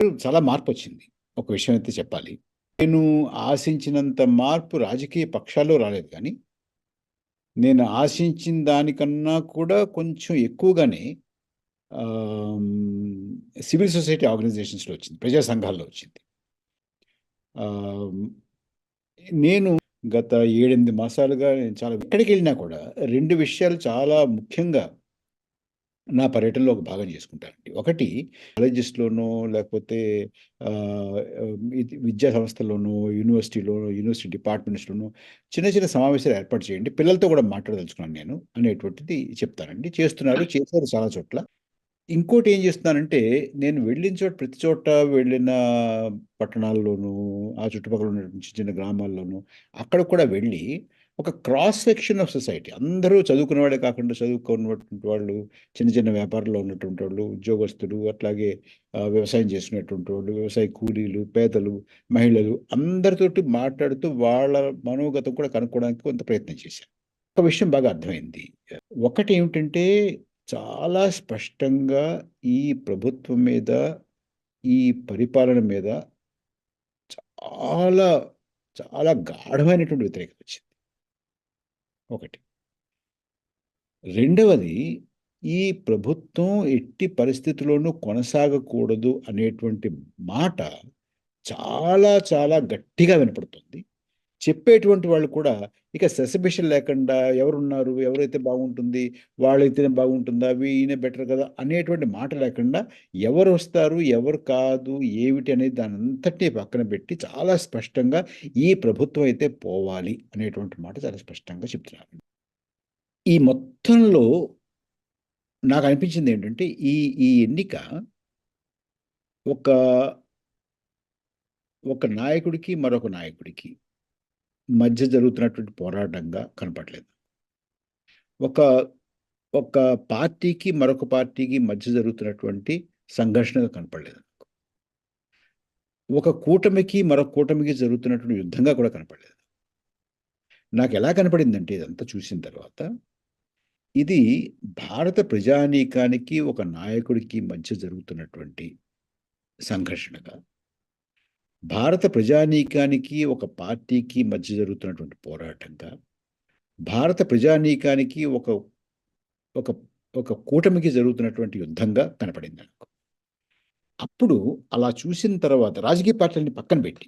చాలా మార్పు వచ్చింది ఒక విషయం అయితే చెప్పాలి. నేను ఆశించినంత మార్పు రాజకీయ పక్షాల్లో రాలేదు కానీ నేను ఆశించిన దానికన్నా కూడా కొంచెం ఎక్కువగానే సివిల్ సొసైటీ ఆర్గనైజేషన్స్‌లో వచ్చింది. ప్రజా సంఘాల్లో వచ్చింది. నేను గత 7, 8 మాసాలుగా నేను చాలా ఎక్కడికెళ్ళినా కూడా రెండు విషయాలు చాలా ముఖ్యంగా నా పర్యటనలో ఒక భాగం చేసుకుంటానండి. ఒకటి కాలేజెస్‌లోనో లేకపోతే విద్యా సంస్థల్లోనో, యూనివర్సిటీలోనో, యూనివర్సిటీ డిపార్ట్మెంట్స్‌లోనో చిన్న చిన్న సమావేశాలు ఏర్పాటు చేయండి. పిల్లలతో కూడా మాట్లాడదలుచుకున్నాను నేను అనేటువంటిది చెప్తానండి. చేస్తున్నారు. చేశారు చాలా చోట్ల. ఇంకోటి ఏం చేస్తున్నానంటే నేను వెళ్ళిన చోట ప్రతి చోట వెళ్ళిన పట్టణాల్లోనూ, ఆ చుట్టుపక్కల ఉన్నటువంటి చిన్న చిన్న గ్రామాల్లోనూ అక్కడ కూడా వెళ్ళి ఒక క్రాస్ సెక్షన్ ఆఫ్ సొసైటీ అందరూ చదువుకున్న వాళ్ళే కాకుండా చదువుకున్నటువంటి వాళ్ళు, చిన్న చిన్న వ్యాపారంలో ఉన్నటువంటి వాళ్ళు, ఉద్యోగస్తులు అట్లాగే వ్యవసాయం చేసినటువంటి వాళ్ళు, వ్యవసాయ కూలీలు, పేదలు, మహిళలు అందరితోటి మాట్లాడుతూ వాళ్ళ మనోగతం కూడా కనుక్కోవడానికి కొంత ప్రయత్నం చేశాను. ఒక విషయం బాగా అర్థమైంది. ఒకటి ఏమిటంటే చాలా స్పష్టంగా ఈ ప్రభుత్వం మీద, ఈ పరిపాలన మీద చాలా, చాలా గాఢమైనటువంటి వ్యతిరేకత వచ్చింది. ఒకటి. రెండవది ఈ ప్రభుత్వం ఎట్టి పరిస్థితుల్లోనూ కొనసాగకూడదు అనేటువంటి మాట చాలా చాలా గట్టిగా వినపడుతుంది. చెప్పేటువంటి వాళ్ళు కూడా ఇక సెసబిషన్ లేకుండా ఎవరున్నారు? ఎవరైతే బాగుంటుంది? వాళ్ళైతేనే బాగుంటుందా? ఈయనే బెటర్ కదా! అనేటువంటి మాట లేకుండా ఎవరు వస్తారు ఎవరు కాదు? ఏమిటి అనేది దాని అంతటినీ పక్కన పెట్టి చాలా స్పష్టంగా ఈ ప్రభుత్వం అయితే పోవాలి అనేటువంటి మాట చాలా స్పష్టంగా చెప్తున్నారు. ఈ మొత్తంలో నాకు అనిపించింది ఏంటంటే ఈ ఈ ఎన్నిక ఒక ఒక నాయకుడికి, మరొక నాయకుడికి మధ్య జరుగుతున్నటువంటి పోరాటంగా కనపడలేదు. ఒక ఒక పార్టీకి, మరొక పార్టీకి మధ్య జరుగుతున్నటువంటి సంఘర్షణగా కనపడలేదు నాకు. ఒక కూటమికి, మరొక కూటమికి జరుగుతున్నటువంటి యుద్ధంగా కూడా కనపడలేదు. నాకు ఎలా కనపడిందంటే ఇదంతా చూసిన తర్వాత, ఇది భారత ప్రజానీకానికి, ఒక నాయకుడికి మధ్య జరుగుతున్నటువంటి సంఘర్షణగా భారత ప్రజానీకానికి, ఒక పార్టీకి మధ్య జరుగుతున్నటువంటి పోరాటంగా, భారత ప్రజానీకానికి ఒక ఒక ఒక కూటమికి జరుగుతున్నటువంటి యుద్ధంగా కనపడింది నాకు. అప్పుడు అలా చూసిన తర్వాత రాజకీయ పార్టీలని పక్కన పెట్టి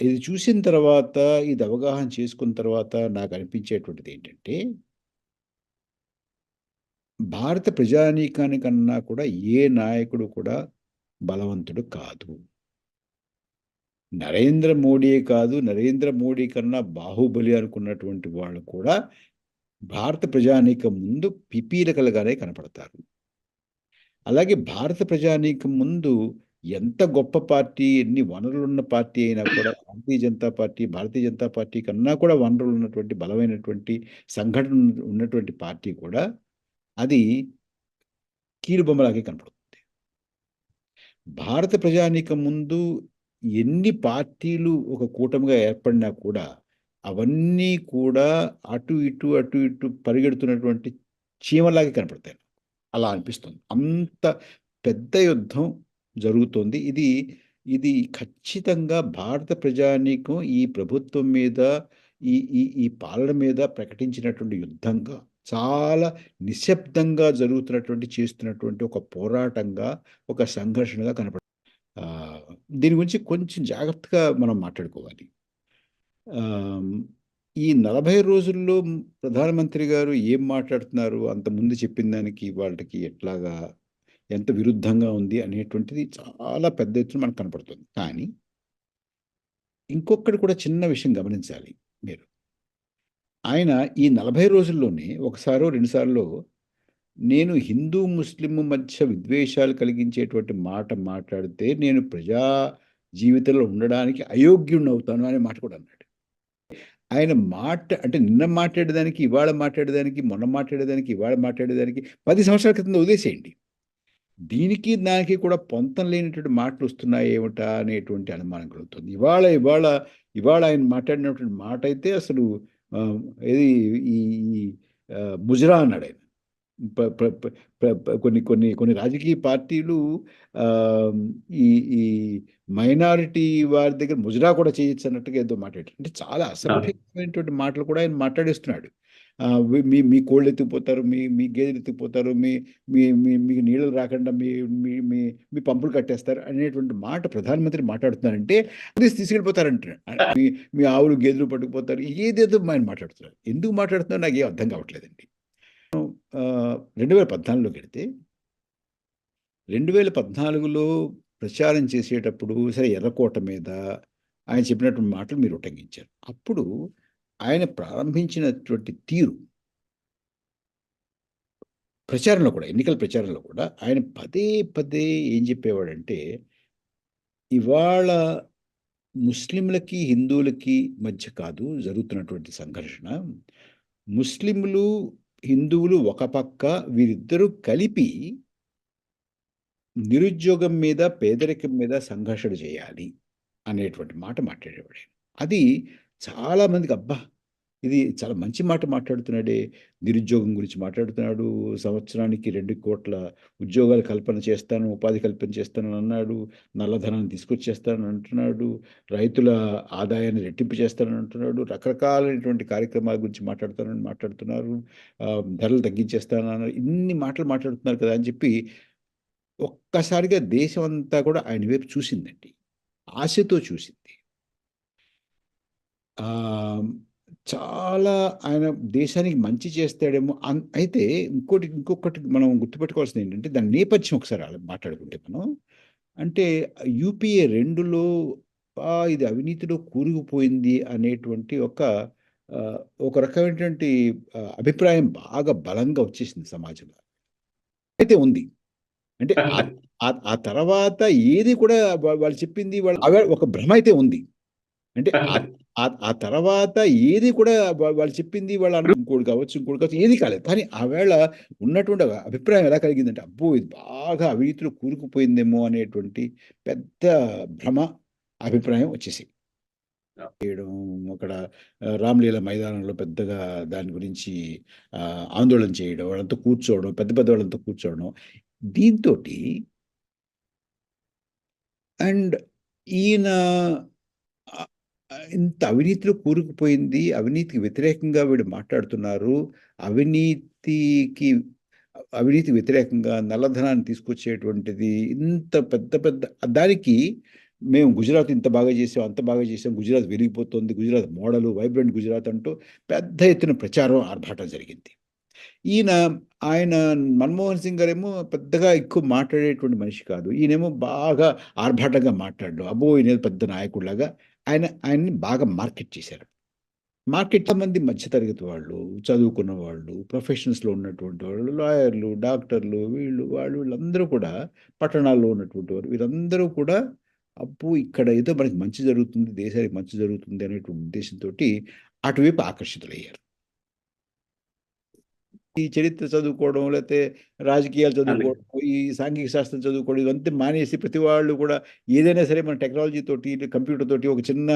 ఇది చూసిన తర్వాత, ఇది అవగాహన చేసుకున్న తర్వాత నాకు అనిపించేటువంటిది ఏంటంటే భారత ప్రజానీకానికన్నా కూడా ఏ నాయకుడు కూడా బలవంతుడు కాదు. నరేంద్ర మోడీయే కాదు, నరేంద్ర మోడీ కన్నా బాహుబలి అనుకున్నటువంటి వాళ్ళు కూడా భారత ప్రజానీకం ముందు పిపీలకలుగానే కనపడతారు. అలాగే భారత ప్రజానీకం ముందు ఎంత గొప్ప పార్టీ, ఎన్ని వనరులున్న పార్టీ అయినా కూడా భారతీయ జనతా పార్టీ, భారతీయ జనతా పార్టీ కన్నా కూడా వనరులు ఉన్నటువంటి బలమైనటువంటి సంఘటన ఉన్నటువంటి పార్టీ కూడా అది కీలుబొమ్మలాగే కనపడుతుంది. భారత ప్రజానీకం ముందు ఎన్ని పార్టీలు ఒక కూటమిగా ఏర్పడినా కూడా అవన్నీ కూడా అటు ఇటు, అటు ఇటు పరిగెడుతున్నటువంటి చీమలాగే కనపడతాయి. అలా అనిపిస్తుంది. అంత పెద్ద యుద్ధం జరుగుతోంది. ఇది ఇది ఖచ్చితంగా భారత ప్రజానీకం ఈ ప్రభుత్వం మీద, ఈ ఈ ఈ పాలన మీద ప్రకటించినటువంటి యుద్ధంగా చాలా నిశ్శబ్దంగా జరుగుతున్నటువంటి, చేస్తున్నటువంటి ఒక పోరాటంగా, ఒక సంఘర్షణగా కనపడుతుంది. దీని గురించి కొంచెం జాగ్రత్తగా మనం మాట్లాడుకోవాలి. ఈ 40 రోజుల్లో ప్రధానమంత్రి గారు ఏం మాట్లాడుతున్నారు? అంతకుముందు చెప్పిన దానికి వాళ్ళకి ఎట్లాగా ఎంత విరుద్ధంగా ఉంది అనేటువంటిది చాలా పెద్ద ఎత్తున మనకు కనపడుతుంది. కానీ ఇంకొకటి కూడా చిన్న విషయం గమనించాలి మీరు. ఆయన ఈ 40 రోజుల్లోనే ఒకసారో, రెండుసార్లు నేను హిందూ, ముస్లిం మధ్య విద్వేషాలు కలిగించేటువంటి మాట మాట్లాడితే నేను ప్రజా జీవితంలో ఉండడానికి అయోగ్యుడినవుతాను అనే మాట కూడా అన్నాడు. ఆయన మాట అంటే నిన్న మాట్లాడేదానికి, ఇవాళ మాట్లాడేదానికి, మొన్న మాట్లాడేదానికి, ఇవాళ మాట్లాడేదానికి పది సంవత్సరాల క్రితం వదిలేసేయండి. దీనికి, దానికి కూడా పొంతం లేనటువంటి మాటలు వస్తున్నాయి ఏమిటా అనేటువంటి అనుమానం కలుగుతుంది. ఇవాళ ఇవాళ ఇవాళ ఆయన మాట్లాడినటువంటి మాట అయితే అసలు ఇది ఏది ఈ ఈ ముజరా అన్నాడు ఆయన కొన్ని కొన్ని కొన్ని రాజకీయ పార్టీలు ఈ ఈ మైనారిటీ వారి దగ్గర ముజరా కూడా చేయొచ్చు అన్నట్టుగా ఏదో మాట్లాడారు. అంటే చాలా అవును. అసభ్యకరమైనటువంటి మాటలు కూడా ఆయన మాట్లాడేస్తున్నాడు. మీ మీ కోళ్ళు ఎత్తుకుపోతారు, మీ మీ గేదెలు ఎత్తుకుపోతారు, మీ మీ మీ మీకు నీళ్ళు రాకుండా మీ మీ మీ పంపులు కట్టేస్తారు అనేటువంటి మాట ప్రధానమంత్రి మాట్లాడుతున్నారంటే తీసి తీసుకెళ్ళిపోతారంటున్నాడు. మీ మీ ఆవులు, గేదెలు పట్టుకుపోతారు. ఏదేదో ఆయన మాట్లాడుతున్నారు. ఎందుకు మాట్లాడుతున్నారో నాకేం అర్థం కావట్లేదండి. రెండు వేల పద్నాలుగులో కడితే రెండు వేల పద్నాలుగులో ప్రచారం చేసేటప్పుడు సరే ఎర్రకోట మీద ఆయన చెప్పినటువంటి మాటలు మీరు ఉటంకించారు. అప్పుడు ఆయన ప్రారంభించినటువంటి తీరు ప్రచారంలో కూడా ఎన్నికల ప్రచారంలో కూడా ఆయన పదే పదే ఏం చెప్పేవాడంటే ఇవాళ ముస్లింలకి, హిందువులకి మధ్య కాదు జరుగుతున్నటువంటి సంఘర్షణ. ముస్లింలు, హిందువులు ఒక పక్క వీరిద్దరూ కలిపి నిరుద్యోగం మీద, పేదరికం మీద సంఘర్షణ చేయాలి అనేటువంటి మాట మాట్లాడేవాడు. అది చాలా మందికి అబ్బా! ఇది చాలా మంచి మాట మాట్లాడుతున్నాడే. నిరుద్యోగం గురించి మాట్లాడుతున్నాడు. సంవత్సరానికి రెండు కోట్ల ఉద్యోగాలు కల్పన చేస్తాను, ఉపాధి కల్పన చేస్తానని అన్నాడు. నల్లధనాన్ని తీసుకొచ్చేస్తానని అంటున్నాడు. రైతుల ఆదాయాన్ని రెట్టింపు చేస్తానని అంటున్నాడు. రకరకాలైనటువంటి కార్యక్రమాల గురించి మాట్లాడతానని మాట్లాడుతున్నారు. ధరలు తగ్గించేస్తానన్నారు. ఇన్ని మాటలు మాట్లాడుతున్నారు కదా! అని చెప్పి ఒక్కసారిగా దేశం అంతా కూడా ఆయన వైపు చూసిందండి. ఆశతో చూసింది. చాలా ఆయన దేశానికి మంచి చేస్తాడేమో అన్ అయితే ఇంకోటి ఇంకొకటి మనం గుర్తుపెట్టుకోవాల్సింది ఏంటంటే దాని నేపథ్యం ఒకసారి మాట్లాడుకుంటే మనం. అంటే యూపీఏ 2లో ఆ! ఇది అవినీతిలో కూరుకుపోయింది అనేటువంటి ఒక ఒక రకమైనటువంటి అభిప్రాయం బాగా బలంగా వచ్చేసింది సమాజంలో. అయితే ఉంది. అంటే ఆ తర్వాత ఏది కూడా వాళ్ళు చెప్పింది వాళ్ళు ఒక భ్రమ అయితే ఉంది. అంటే ఆ తర్వాత ఏది కూడా వాళ్ళు చెప్పింది వాళ్ళు అను ఇంకోటి కావచ్చు, ఇంకోటి కావచ్చు ఏది కాలేదు. కానీ ఆవేళ ఉన్నటువంటి అభిప్రాయం ఎలా కలిగిందంటే అబ్బో! ఇది బాగా అవినీతిలో కూరుకుపోయిందేమో అనేటువంటి పెద్ద భ్రమ, అభిప్రాయం వచ్చేసాయి. చేయడం అక్కడ రామలీల మైదానంలో పెద్దగా దాని గురించి ఆందోళన చేయడం, వాళ్ళంతా కూర్చోవడం, పెద్ద పెద్ద వాళ్ళంతా కూర్చోవడం. దీంతోటి అండ్ ఈయన ఇంత అవినీతిలో కూరుకుపోయింది. అవినీతికి వ్యతిరేకంగా వీడు మాట్లాడుతున్నారు. అవినీతికి అవినీతి వ్యతిరేకంగా నల్లధనాన్ని తీసుకొచ్చేటువంటిది ఇంత పెద్ద పెద్ద దానికి మేము గుజరాత్ ఇంత బాగా చేసాం, అంత బాగా చేసాం. గుజరాత్ వెలిగిపోతుంది. గుజరాత్ మోడలు, వైబ్రెంట్ గుజరాత్ అంటూ పెద్ద ఎత్తున ప్రచారం, ఆర్భాటం జరిగింది. ఈయన ఆయన మన్మోహన్ సింగ్ గారేమో పెద్దగా ఎక్కువ మాట్లాడేటువంటి మనిషి కాదు. ఈయనేమో బాగా ఆర్భాటంగా మాట్లాడడం. అబ్బో! ఈయన పెద్ద నాయకుడిలాగా ఆయన ఆయన్ని బాగా మార్కెట్ చేశారు. మార్కెట్ మంది మధ్యతరగతి వాళ్ళు, చదువుకున్న వాళ్ళు, ప్రొఫెషన్స్‌లో ఉన్నటువంటి వాళ్ళు, లాయర్లు, డాక్టర్లు వీళ్ళు, వాళ్ళు వీళ్ళందరూ కూడా పట్టణాల్లో ఉన్నటువంటి వారు వీరందరూ కూడా అబ్బో! ఇక్కడ ఏదో మనకి మంచి జరుగుతుంది, దేశానికి మంచి జరుగుతుంది అనేటువంటి ఉద్దేశంతోటి అటువైపు ఆకర్షితులయ్యారు. ఈ చరిత్ర చదువుకోవడం, లేతే రాజకీయాలు. చదువుకోవడం, ఈ సాంఘిక శాస్త్రం చదువుకోవడం ఇవంతా మానేసి ప్రతి వాళ్ళు కూడా ఏదైనా సరే మన టెక్నాలజీ తోటి, కంప్యూటర్ తోటి ఒక చిన్న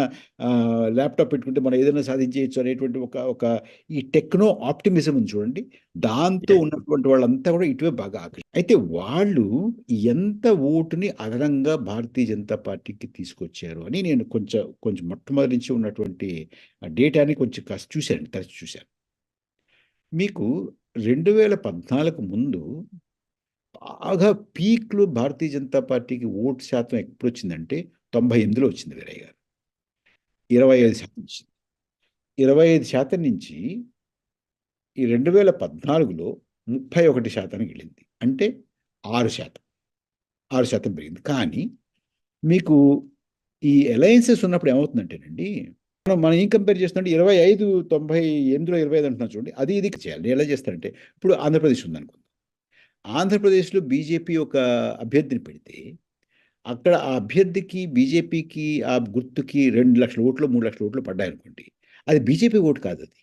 ల్యాప్‌టాప్ పెట్టుకుంటే మనం ఏదైనా సాధించేయొచ్చు అనేటువంటి ఒక ఒక ఈ టెక్నో ఆప్టిమిజం ఉంది చూడండి. దాంతో. ఉన్నటువంటి వాళ్ళంతా కూడా ఇటువైపు బాగా ఆకర్షి అయితే వాళ్ళు ఎంత ఓటుని అదనంగా భారతీయ జనతా పార్టీకి తీసుకొచ్చారు అని నేను కొంచెం కొంచెం మొట్టమొదటి నుంచి ఉన్నటువంటి డేటాని కొంచెం కాస్త చూశాను. తరచి చూశాను. మీకు రెండు వేల పద్నాలుగు ముందు బాగా పీక్లు భారతీయ జనతా పార్టీకి ఓటు శాతం ఎప్పుడు వచ్చిందంటే తొంభై ఎనిమిదిలో వచ్చింది వీరయ్య గారు. ఇరవై ఐదు శాతం వచ్చింది ఇరవై ఐదు శాతం నుంచి ఈ రెండు వేల పద్నాలుగులో ముప్పై ఒకటి శాతానికి వెళ్ళింది. అంటే ఆరు శాతం. ఆరు శాతం పెరిగింది. కానీ మీకు ఈ అలయన్సెస్ ఉన్నప్పుడు ఏమవుతుందంటేనండి మనం మనం ఏం కంపేర్ చేస్తున్నామంటే 25, 98లో 25 అంటున్నాం చూడండి. అది ఇది చేయాలి. నేను ఎలా చేస్తానంటే ఇప్పుడు ఆంధ్రప్రదేశ్ ఉందనుకుందాం. ఆంధ్రప్రదేశ్‌లో బీజేపీ ఒక అభ్యర్థిని పెడితే అక్కడ ఆ అభ్యర్థికి, బీజేపీకి ఆ గుర్తుకి 2,00,000 ఓట్లో, 3,00,000 ఓట్లు పడ్డాయనుకోండి. అది బీజేపీ ఓటు కాదది.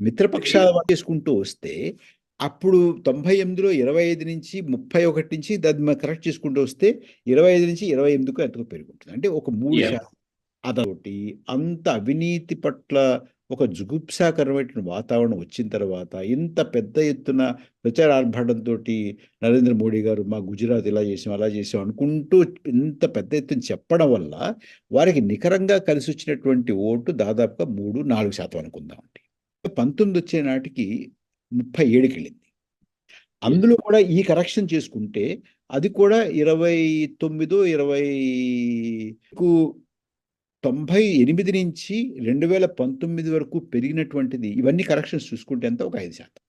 మిత్రపక్షాల వాళ్ళు చేసుకుంటూ వస్తే అప్పుడు 98లో 25 నుంచి 31 నుంచి దాన్ని మనం కరెక్ట్ చేసుకుంటూ వస్తే 25 నుంచి 28కో ఎంతకో పెరుగుంటుంది. అంటే ఒక 3% యెస్. అదొకటి. అంత అవినీతి పట్ల ఒక జుగుప్సాకరమైన వాతావరణం వచ్చిన తర్వాత ఇంత పెద్ద ఎత్తున ప్రచార ఆర్భాటంతో నరేంద్ర మోడీ గారు మా గుజరాత్ ఇలా చేసాం అలా చేసాం అనుకుంటూ ఇంత పెద్ద ఎత్తున చెప్పడం వల్ల వారికి నికరంగా కలిసి వచ్చినటువంటి ఓటు దాదాపుగా మూడు నాలుగు శాతం అనుకుందామండి పంతొమ్మిది వచ్చే నాటికి ముప్పై ఏడుకి వెళ్ళింది. అందులో కూడా ఈ కరెక్షన్ చేసుకుంటే అది కూడా ఇరవై తొమ్మిదో ఇరవై తొంభై ఎనిమిది నుంచి రెండు వేల పంతొమ్మిది వరకు పెరిగినటువంటిది. ఇవన్నీ కరెక్షన్స్ చూసుకుంటే ఎంత? ఒక ఐదు శాతం.